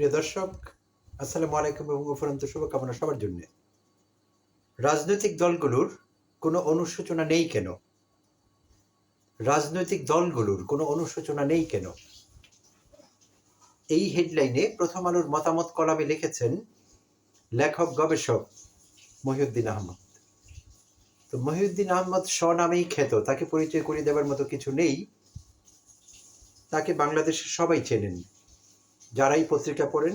প্রিয় দর্শক, আসসালামু আলাইকুম এবং অফুরন্ত শুভকামনা সবার জন্য। রাজনৈতিক দলগুলোর কোনো অনুশোচনা নেই কেন? রাজনৈতিক দলগুলোর কোনো অনুশোচনা নেই কেন? এই হেডলাইনে প্রথম আলোর মতামত কলামে লিখেছেন লেখক গবেষক মহিউদ্দিন আহমদ। তো মহিউদ্দিন আহমদ স্বনামেই খ্যাত, তাকে পরিচয় করিয়ে দেওয়ার মতো কিছু নেই। তাকে বাংলাদেশের সবাই চেনেন। যারাই পত্রিকা পড়েন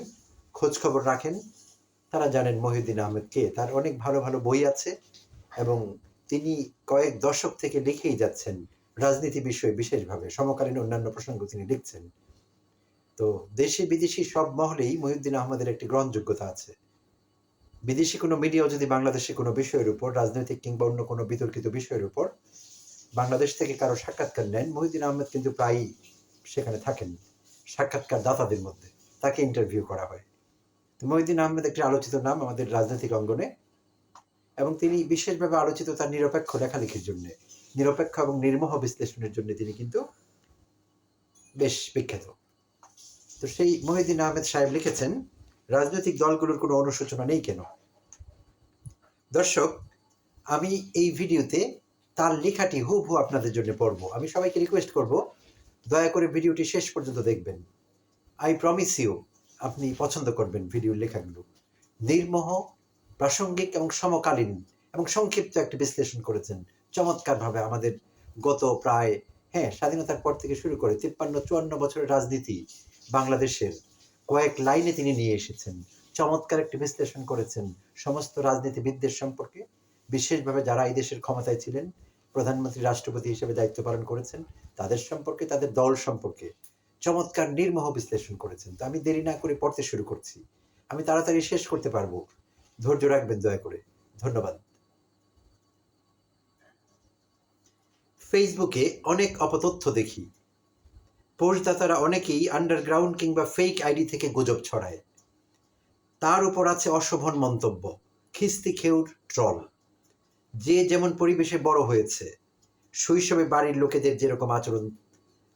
খোঁজ খবর রাখেন, তারা জানেন মহিউদ্দিন আহমেদ কে। তার অনেক ভালো ভালো বই আছে এবং তিনি কয়েক দশক থেকে লিখেই যাচ্ছেন রাজনীতি বিষয়ে বিশেষভাবে, সমকালীন অন্যান্য প্রসঙ্গ তিনি লিখছেন। তো দেশি বিদেশি সব মহলেই মহিউদ্দিন আহমদের একটি গ্রহণযোগ্যতা আছে। বিদেশি কোনো মিডিয়াও যদি বাংলাদেশে কোনো বিষয়ের উপর, রাজনৈতিক কিংবা অন্য কোনো বিতর্কিত বিষয়ের উপর, বাংলাদেশ থেকে কারও সাক্ষাৎকার নেন, মহিউদ্দিন আহমেদ কিন্তু প্রায়ই সেখানে থাকেন। সাক্ষাৎকার দাতাদের মধ্যে, তাকে ইন্টারভিউ করা হয়। তো মহিউদ্দিন আহমেদ একটি আলোচিত নাম আমাদের রাজনৈতিক অঙ্গনে এবং তিনি বিশেষভাবে আলোচিত তার নিরপেক্ষ লেখালেখির জন্য। নিরপেক্ষ এবং নির্মোহ বিশ্লেষণের জন্য তিনি কিন্তু বেশ বিখ্যাত। তো সেই মহিউদ্দিন আহমেদ সাহেব লিখেছেন, রাজনৈতিক দলগুলোর কোনো অনুশোচনা নেই কেন? দর্শক, আমি এই ভিডিওতে তার লেখাটি হুবহু আপনাদের জন্য পড়ব। আমি সবাইকে রিকোয়েস্ট করব দয়া করে ভিডিওটি শেষ পর্যন্ত দেখবেন। আই প্রমিস ইউ আপনি পছন্দ করবেন ভিডিওর লেখাগুলো। নির্মহ, প্রাসঙ্গিক এবং সমকালীন এবং সংক্ষিপ্ত একটি বিশ্লেষণ করেছেন। চমৎকারভাবে আমাদের গত প্রায় হ্যাঁ স্বাধীনতার পর থেকে শুরু করে তিপ্পান্ন, চুয়ান্ন বছরের রাজনীতি বাংলাদেশের কয়েক লাইনে তিনি নিয়ে এসেছেন। চমৎকার একটি বিশ্লেষণ করেছেন সমস্ত রাজনীতিবিদদের সম্পর্কে। বিশেষভাবে যারা এই দেশের ক্ষমতায় ছিলেন, প্রধানমন্ত্রী, রাষ্ট্রপতি হিসেবে দায়িত্ব পালন করেছেন তাদের সম্পর্কে, তাদের দল সম্পর্কে চমৎকার নির্মহ বিশ্লেষণ করেছেন। তো আমি দেরি না করে পড়তে শুরু করছি। আমি তাড়াতাড়ি শেষ করতে পারব। ধৈর্য রাখবেন দয়া করে। ধন্যবাদ। ফেসবুকে অনেক অপতথ্য দেখি। পোস্টদাতারা অনেকেই আন্ডারগ্রাউন্ড কিংবা ফেক আইডি থেকে গুজব ছড়ায়। তার উপর আছে অশোভন মন্তব্য, খিস্তি খেউর ট্রল। যে যেমন পরিবেশে বড় হয়েছে। শৈশবে বাড়ির লোকেদের যেরকম আচরণ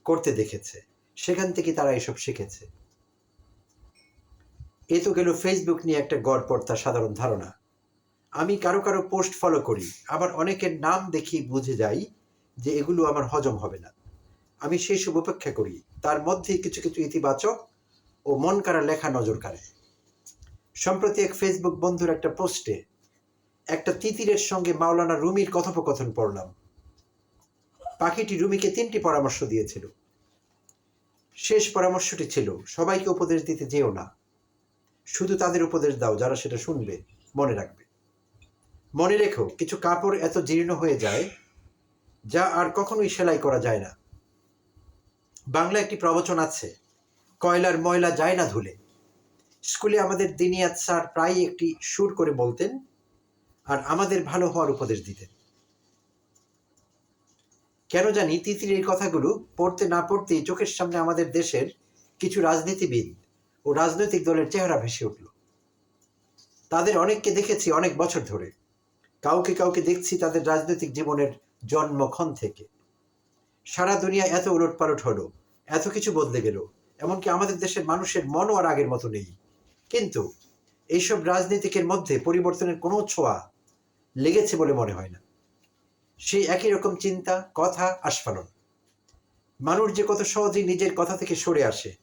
করতে দেখেছে, সেখান থেকে তারা এসব শিখেছে। এ তো গেল ফেসবুক নিয়ে একটা গড়পড় তার সাধারণ ধারণা। আমি কারও কারও পোস্ট ফলো করি, আবার অনেকের নাম দেখি বুঝে যাই যে এগুলো আমার হজম হবে না। আমি সেই সব উপেক্ষা করি, তার মধ্যে কিছু কিছু ইতিবাচক ও মন কারা লেখা নজর কাড়ে। সম্প্রতি এক ফেসবুক বন্ধুর একটা পোস্টে একটা তিতিরের সঙ্গে মাওলানা রুমির কথোপকথন পড়লাম। পাখিটি রুমিকে তিনটি পরামর্শ দিয়েছিল। শেষ পরামর্শটি ছিল, সবাইকে উপদেশ দিতে যেও না। শুধু তাদের উপদেশ দাও যারা সেটা শুনবে, মনে রাখবে। মনে রেখো, কিছু কাপড় এত জীর্ণ হয়ে যায় যা আর কখনোই সেলাই করা যায় না। বাংলা একটি প্রবচন আছে, কয়লার ময়লা যায় না ধুলে। স্কুলে আমাদের দিনিয়াত স্যার প্রায় একটি সুর করে বলতেন আর আমাদের ভালো হওয়ার উপদেশ দিতেন। কেন জানি তিতির এই কথাগুলো পড়তে না পড়তেই চোখের সামনে আমাদের দেশের কিছু রাজনীতিবিদ ও রাজনৈতিক দলের চেহারা ভেসে উঠল। তাদের অনেককে দেখেছি অনেক বছর ধরে। কাউকে কাউকে দেখছি তাদের রাজনৈতিক জীবনের জন্মক্ষণ থেকে। সারা দুনিয়া এত উলট পালট হলো, এত কিছু বদলে গেল, এমনকি আমাদের দেশের মানুষের মনও আর আগের মতো নেই। কিন্তু এইসব রাজনীতিকের মধ্যে পরিবর্তনের কোনো ছোঁয়া লেগেছে বলে মনে হয় না। সেই একই রকম চিন্তা, কথা, আস্ফালন। মানুষ যে কত সহজেই নিজের কথা থেকে সরে আসে,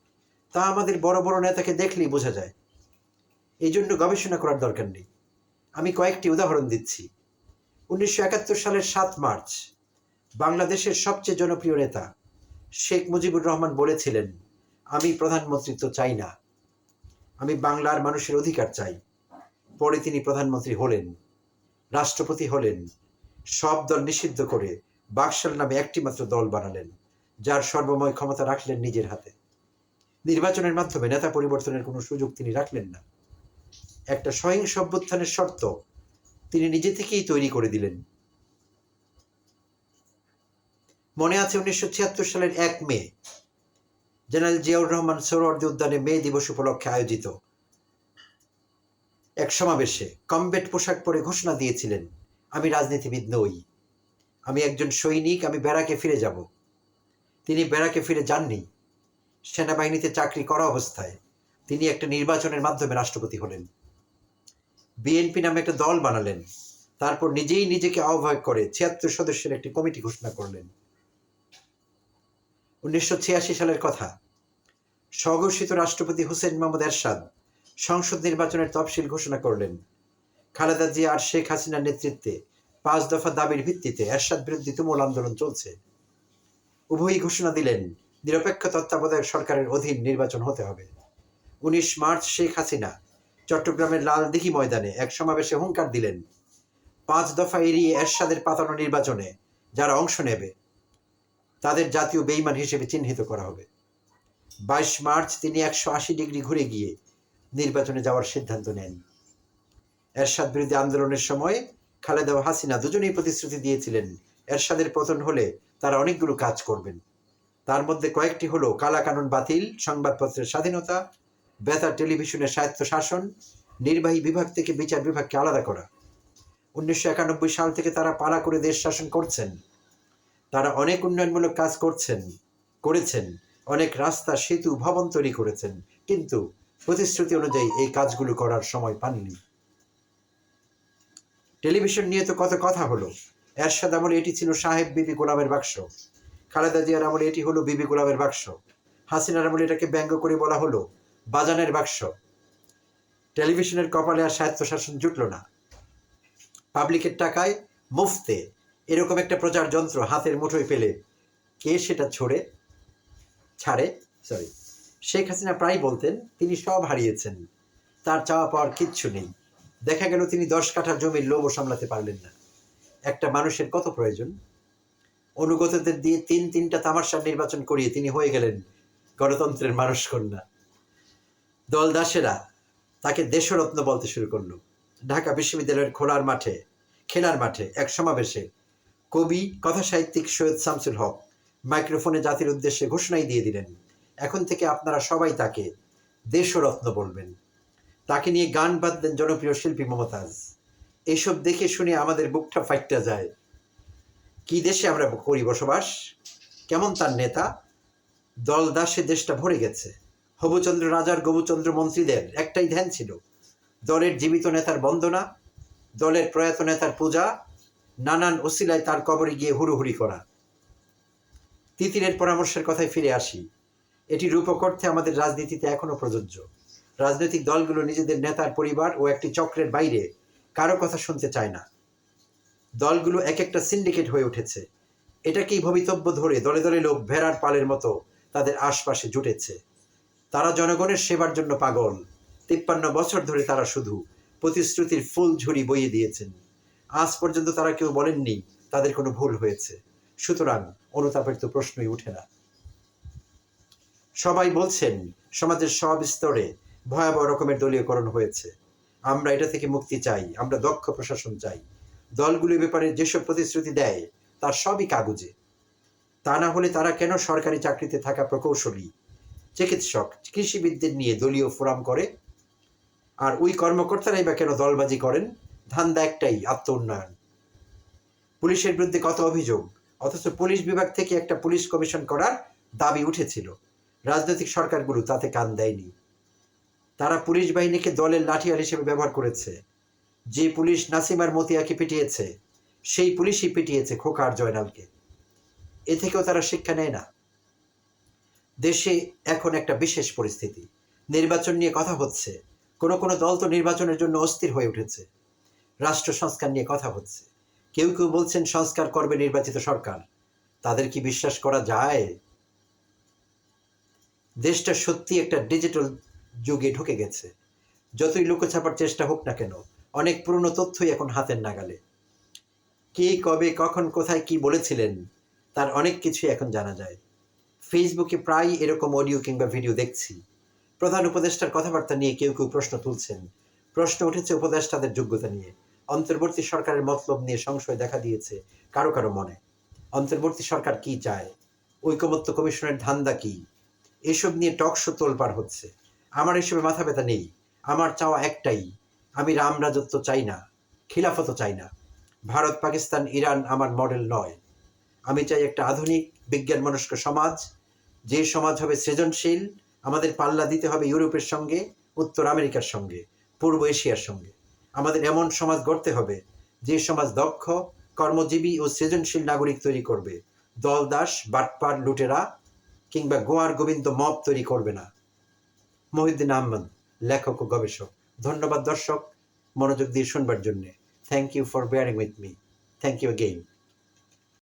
তা আমাদের বড় বড় নেতাকে দেখলেই বোঝা যায়। এই জন্য গবেষণা করার দরকার নেই। আমি কয়েকটি উদাহরণ দিচ্ছি। উনিশশো একাত্তর সালের সাত মার্চ, বাংলাদেশের সবচেয়ে জনপ্রিয় নেতা শেখ মুজিবুর রহমান বলেছিলেন, আমি প্রধানমন্ত্রিত্ব চাই না। আমি বাংলার মানুষের অধিকার চাই। পরে তিনি প্রধানমন্ত্রী হলেন, রাষ্ট্রপতি হলেন সব দল নিষিদ্ধ করে বাকশাল নামে একটি মাত্র দল বানালেন, যার সর্বময় ক্ষমতা রাখলেন নিজের হাতে। নির্বাচনের মাধ্যমে নেতা পরিবর্তনের কোনো সুযোগ তিনি রাখলেন না। একটা সহিংস অভ্যুত্থানের শর্ত তিনি নিজে থেকেই তৈরি করে দিলেন। মনে আছে উনিশশো ছিয়াত্তর সালের এক মে, জেনারেল জিয়াউর রহমান সৌরওয়ার্দী উদ্যানে মে দিবস উপলক্ষে আয়োজিত এক সমাবেশে কমবেট পোশাক পরে ঘোষণা দিয়েছিলেন আমি রাজনীতিবিদ নই। আমি একজন সৈনিক, আমি ব্যারাকে ফিরে যাব। তিনি ব্যারাকে ফিরে যাননি। সেনাবাহিনীতে চাকরি করা অবস্থায় তিনি একটা নির্বাচনের মাধ্যমে রাষ্ট্রপতি হলেন। বিএনপি নামে একটা দল বানালেন। তারপর নিজেই নিজেকে আহ্বায়ক করে ছিয়াত্তর সদস্যের একটি কমিটি ঘোষণা করলেন। উনিশশো ছিয়াশি সালের কথা। স্বঘোষিত রাষ্ট্রপতি হোসেন মোহাম্মদ এরশাদ সংসদ নির্বাচনের তফসিল ঘোষণা করলেন। খালেদা জিয়া আর শেখ হাসিনার নেতৃত্বে পাঁচ দফা দাবির ভিত্তিতে এরশাদ বিরোধী তুমুল আন্দোলন চলছে। উভয়ই ঘোষণা দিলেন, নিরপেক্ষ তত্ত্বাবধায়ক সরকারের অধীন নির্বাচন হতে হবে। উনিশ মার্চ শেখ হাসিনা চট্টগ্রামের লালদিঘি ময়দানে এক সমাবেশে হুঙ্কার দিলেন, পাঁচ দফা এড়িয়ে এরশাদের পাতানো নির্বাচনে যারা অংশ নেবে, তাদের জাতীয় বেইমান হিসেবে চিহ্নিত করা হবে। বাইশ মার্চ তিনি একশো আশি ডিগ্রি ঘুরে গিয়ে নির্বাচনে যাওয়ার সিদ্ধান্ত নেন। এরশাদ বিরোধী আন্দোলনের সময় খালেদা ও হাসিনা দুজনেই প্রতিশ্রুতি দিয়েছিলেন, এরশাদের পতন হলে তারা অনেকগুলো কাজ করবেন। তার মধ্যে কয়েকটি হলো কালা কানুন বাতিল, সংবাদপত্রের স্বাধীনতা, বেতার টেলিভিশনের স্বায়ত্ত শাসন নির্বাহী বিভাগ থেকে বিচার বিভাগকে আলাদা করা। উনিশশো একানব্বই সাল থেকে তারা পালা করে দেশ শাসন করছেন। তারা অনেক উন্নয়নমূলক কাজ করছেন, করেছেন, অনেক রাস্তা, সেতু, ভবন তৈরি করেছেন, কিন্তু প্রতিশ্রুতি অনুযায়ী এই কাজগুলো করার সময় পাননি। টেলিভিশন নিয়ে তো কত কথা হলো। এরশাদ আমলে এটি ছিল সাহেব বিবি গোলামের বাক্স। খালেদা জিয়ার আমলে এটি হলো বিবি গোলামের বাক্স। হাসিনার আমলে এটাকে ব্যঙ্গ করে বলা হলো বাজানের বাক্স। টেলিভিশনের কপালে আর স্বায়ত্তশাসন জুটল না। পাবলিকের টাকায় মুফতে এরকম একটা প্রচার যন্ত্র হাতের মুঠোয় পেলে কে সেটা ছড়ে? ছাড়ে? সরি শেখ হাসিনা প্রায় বলতেন, তিনি সব হারিয়েছেন। তার চাওয়া পাওয়ার কিচ্ছু নেই। দেখা গেল তিনি দশ কাঠা জমির লোভও সামলাতে পারলেন না। একটা মানুষের কত প্রয়োজন? অনুগতদের দিয়ে তিন তিনটা তামাশার নির্বাচন করিয়ে তিনি হয়ে গেলেন গণতন্ত্রের মানুষ কন্যা দল দাসেরা তাকে দেশরত্ন বলতে শুরু করল। ঢাকা বিশ্ববিদ্যালয়ের খোলার মাঠে, খেলার মাঠে এক সমাবেশে কবি কথা সাহিত্যিক সৈয়দ শামসুল হক মাইক্রোফোনে জাতির উদ্দেশ্যে ঘোষণাই দিয়ে দিলেন, এখন থেকে আপনারা সবাই তাকে দেশরত্ন বলবেন। তাকে নিয়ে গান বাঁধলেন জনপ্রিয় শিল্পী মমতাজ। এইসব দেখে শুনে আমাদের বুকটা ফাইটটা যায়। কি দেশে আমরা করি বসবাস? কেমন তার নেতা? দল দাসে দেশটা ভরে গেছে। হবুচন্দ্র রাজার গবুচন্দ্র মন্ত্রীদের একটাই ধ্যান ছিল, দলের জীবিত নেতার বন্দনা, দলের প্রয়াত নেতার পূজা, নানান ওসিলায় তার কবরে গিয়ে হুড়ুহুড়ি করা। তিতিরের পরামর্শের কথায় ফিরে আসি, এটি রূপক অর্থে আমাদের রাজনীতিতে এখনও প্রযোজ্য। রাজনৈতিক দলগুলো নিজেদের নেতার পরিবার ও একটি চক্রের বাইরে কারও কথা শুনতে চায় না। দলগুলো এক একটা সিন্ডিকেট হয়ে উঠেছে। এটাকেই ভবিতব্য ধরে দলে দলে লোক ভেড়ার পালের মতো তাদের আশপাশে জুটেছে। তারা জনগণের সেবার জন্য পাগল। তিপ্পান্ন বছর ধরে তারা শুধু প্রতিশ্রুতির ফুল ঝুড়ি বইয়ে দিয়েছেন। আজ পর্যন্ত তারা কেউ বলেননি তাদের কোনো ভুল হয়েছে। সুতরাং অনুতাপের তো প্রশ্নই উঠে না। সবাই বলছেন, সমাজের সব স্তরে ভয়াবহ রকমের দলীয়করণ হয়েছে। আমরা এটা থেকে মুক্তি চাই, আমরা দক্ষ প্রশাসন চাই। দলগুলির ব্যাপারে যেসব প্রতিশ্রুতি দেয়, তার সবই কাগজে। তা না হলে তারা কেন সরকারি চাকরিতে থাকা প্রকৌশলী, চিকিৎসক, কৃষিবিদদের নিয়ে দলীয় ফোরাম করে? আর ওই কর্মকর্তারাই বা কেন দলবাজি করেন? ধান্দা একটাই আত্ম উন্নয়ন পুলিশের বিরুদ্ধে কত অভিযোগ? অথচ পুলিশ বিভাগ থেকে একটা পুলিশ কমিশন করার দাবি উঠেছিল। রাজনৈতিক সরকারগুলো তাতে কান দেয়নি। তারা পুলিশ বাহিনীকে দলের লাঠিয়াল হিসেবে ব্যবহার করেছে। যে পুলিশ নাসিমার মতিয়াকে পিটিয়েছে, সেই পুলিশই পিটিয়েছে খোকার জয়নালকে। এ থেকেও তারা শিক্ষা নেয় না। দেশে এখন একটা বিশেষ পরিস্থিতি। নির্বাচন নিয়ে কথা হচ্ছে। কোনো কোনো দল তো নির্বাচনের জন্য অস্থির হয়ে উঠেছে। রাষ্ট্র সংস্কার নিয়ে কথা হচ্ছে। কেউ কেউ বলছেন সংস্কার করবে নির্বাচিত সরকার। তাদের কি বিশ্বাস করা যায়? দেশটা সত্যি একটা ডিজিটাল যুগে ঢুকে গেছে। যতই লুকোছাপার চেষ্টা হোক না কেন, অনেক পুরনো তথ্যই এখন হাতের নাগালে। কে, কবে, কখন, কোথায় কি বলেছিলেন, তার অনেক কিছুই এখন জানা যায়। ফেসবুকে প্রায় এরকম অডিও কিংবা ভিডিও দেখছি। প্রধান উপদেষ্টার কথাবার্তা নিয়ে কেউ কেউ প্রশ্ন তুলছেন। প্রশ্ন উঠেছে উপদেষ্টাদের যোগ্যতা নিয়ে। অন্তর্বর্তী সরকারের মতলব নিয়ে সংশয় দেখা দিয়েছে কারও কারও মনে। অন্তর্বর্তী সরকার কি চায়? ঐকমত্য কমিশনের ধান্দা কি? এসব নিয়ে টক শো তোলপার হচ্ছে। আমার এসবে মাথা ব্যথা নেই, আমার চাওয়া একটাই, আমি রাম রাজত্ব চাই না খিলাফত চাই না। ভারত, পাকিস্তান, ইরান আমার মডেল নয়। আমি চাই একটা আধুনিক, বিজ্ঞান মনস্ক সমাজ, যে সমাজ হবে সৃজনশীল, আমাদের পাল্লা দিতে হবে ইউরোপের সঙ্গে, উত্তর আমেরিকার সঙ্গে, পূর্ব এশিয়ার সঙ্গে। আমাদের এমন সমাজ গড়তে হবে, যে সমাজ দক্ষ, কর্মজীবী ও সৃজনশীল নাগরিক তৈরি করবে। দলদাস, বাটপার লুটেরা কিংবা গোয়ার গোবিন্দ মব তৈরি করবে না। মহিউদ্দিন আহমদ, লেখক ও গবেষক। ধন্যবাদ দর্শক, মনোযোগ দিয়ে শুনবার জন্যে। Thank you for bearing with me thank you again